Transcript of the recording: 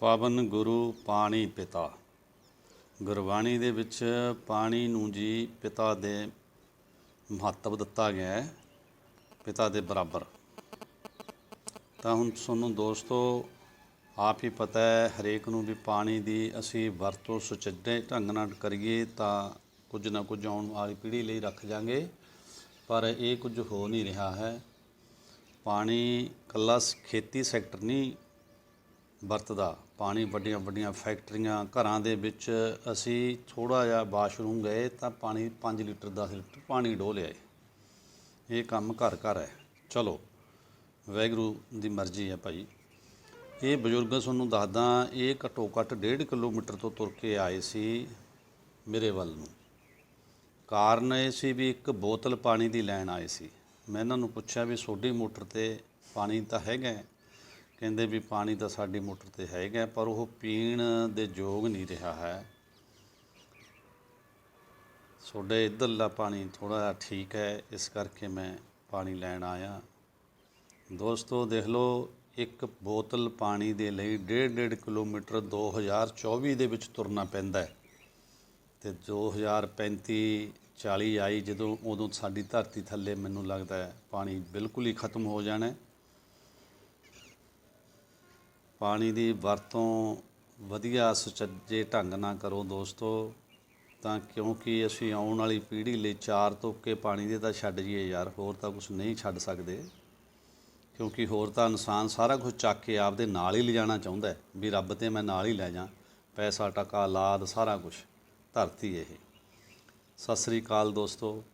ਪਾਵਨ ਗੁਰੂ ਪਾਣੀ ਪਿਤਾ। ਗੁਰਬਾਣੀ ਦੇ ਵਿੱਚ ਪਾਣੀ ਨੂੰ ਜੀ ਪਿਤਾ ਦੇ ਮਹੱਤਵ ਦਿੱਤਾ ਗਿਆ ਹੈ, ਪਿਤਾ ਦੇ ਬਰਾਬਰ। ਤਾਂ ਹੁਣ ਤੁਹਾਨੂੰ ਦੋਸਤੋ, ਆਪ ਹੀ ਪਤਾ ਹੈ, ਹਰੇਕ ਨੂੰ ਵੀ ਪਾਣੀ ਦੀ ਅਸੀਂ ਵਰਤੋਂ ਸੁਚੱਜੇ ਢੰਗ ਨਾਲ ਕਰੀਏ ਤਾਂ ਕੁਝ ਨਾ ਕੁਝ ਆਉਣ ਵਾਲੀ ਪੀੜ੍ਹੀ ਲਈ ਰੱਖ ਜਾਾਂਗੇ, ਪਰ ਇਹ ਕੁਝ ਹੋ ਨਹੀਂ ਰਿਹਾ ਹੈ। ਪਾਣੀ ਕੱਲਾ ਖੇਤੀ ਸੈਕਟਰ ਨਹੀਂ ਵਰਤਦਾ। ਪਾਣੀ ਵੱਡੀਆਂ ਵੱਡੀਆਂ ਫੈਕਟਰੀਆਂ, ਘਰਾਂ ਦੇ ਵਿੱਚ ਅਸੀਂ ਥੋੜਾ ਜਿਹਾ ਵਾਸ਼ਰੂਮ ਗਏ ਤਾਂ ਪਾਣੀ 5 ਲੀਟਰ 10 ਲੀਟਰ ਪਾਣੀ ਡੋਹ ਲਿਆਏ। ਇਹ ਕੰਮ ਘਰ ਘਰ ਹੈ। ਚਲੋ ਵੈਗਰੂ ਦੀ ਮਰਜ਼ੀ ਹੈ ਭਾਈ। ਇਹ ਬਜ਼ੁਰਗ ਤੁਹਾਨੂੰ ਦੱਸਦਾ, ਇਹ ਘੱਟੋ ਘੱਟ 1.5 ਕਿਲੋਮੀਟਰ ਤੋਂ ਤੁਰ ਕੇ ਆਏ ਸੀ ਮੇਰੇ ਵੱਲ ਨੂੰ। ਕਾਰਨ ਇਹ ਸੀ ਵੀ ਇੱਕ ਬੋਤਲ ਪਾਣੀ ਦੀ ਲੈਣ ਆਏ ਸੀ। ਮੈਂ ਇਹਨਾਂ ਨੂੰ ਪੁੱਛਿਆ ਵੀ ਤੁਹਾਡੀ ਮੋਟਰ ਤੇ ਪਾਣੀ ਤਾਂ ਹੈਗਾ ਕਹਿੰਦੇ ਵੀ ਪਾਣੀ ਤਾਂ ਸਾਡੀ ਮੋਟਰ ਤੇ ਹੈਗਾ ਪਰ ਉਹ ਪੀਣ ਦੇ ਯੋਗ ਨਹੀਂ ਰਿਹਾ ਹੈ। ਤੁਹਾਡੇ ਇੱਧਰਲਾ ਪਾਣੀ ਥੋੜਾ ਜਿਹਾ ਠੀਕ ਹੈ, ਇਸ ਕਰਕੇ ਮੈਂ ਪਾਣੀ ਲੈਣ ਆਇਆ। ਦੋਸਤੋ, ਦੇਖ ਲਓ, ਇੱਕ ਬੋਤਲ ਪਾਣੀ ਦੇ ਲਈ 1.5 ਕਿਲੋਮੀਟਰ 2024 ਦੇ ਵਿੱਚ ਤੁਰਨਾ ਪੈਂਦਾ ਹੈ। ਤੇ 2035 40 ਆਈ ਜਦੋਂ ਉਦੋਂ ਸਾਡੀ ਧਰਤੀ ਥੱਲੇ ਮੈਨੂੰ ਲੱਗਦਾ ਪਾਣੀ ਬਿਲਕੁਲ ਹੀ ਖਤਮ ਹੋ ਜਾਣਾ ਪਾਣੀ ਦੀ ਵਰਤੋਂ ਵਧੀਆ ਸੁਚੱਜੇ ਢੰਗ ਨਾਲ ਕਰੋ ਦੋਸਤੋ, ਤਾਂ ਕਿਉਂਕਿ ਅਸੀਂ ਆਉਣ ਵਾਲੀ ਪੀੜ੍ਹੀ ਲਈ ਚਾਰ ਤੋਕੇ ਪਾਣੀ ਦੇ ਤਾਂ ਛੱਡ ਜੀਏ ਯਾਰ, ਹੋਰ ਤਾਂ ਕੁਝ ਨਹੀਂ ਛੱਡ ਸਕਦੇ। ਕਿਉਂਕਿ ਹੋਰ ਤਾਂ ਇਨਸਾਨ ਸਾਰਾ ਕੁਝ ਚੱਕ ਕੇ ਆਪਦੇ ਨਾਲ ਹੀ ਲਿਜਾਣਾ ਚਾਹੁੰਦਾ ਹੈ, ਵੀ ਰੱਬ ਤੇ ਮੈਂ ਨਾਲ ਹੀ ਲੈ ਜਾ, ਪੈਸਾ, ਟਕਾ, ਲਾਦ, ਸਾਰਾ ਕੁਝ ਧਰਤੀ ਇਹ। ਸਤਿ ਸ੍ਰੀ ਅਕਾਲ ਦੋਸਤੋ।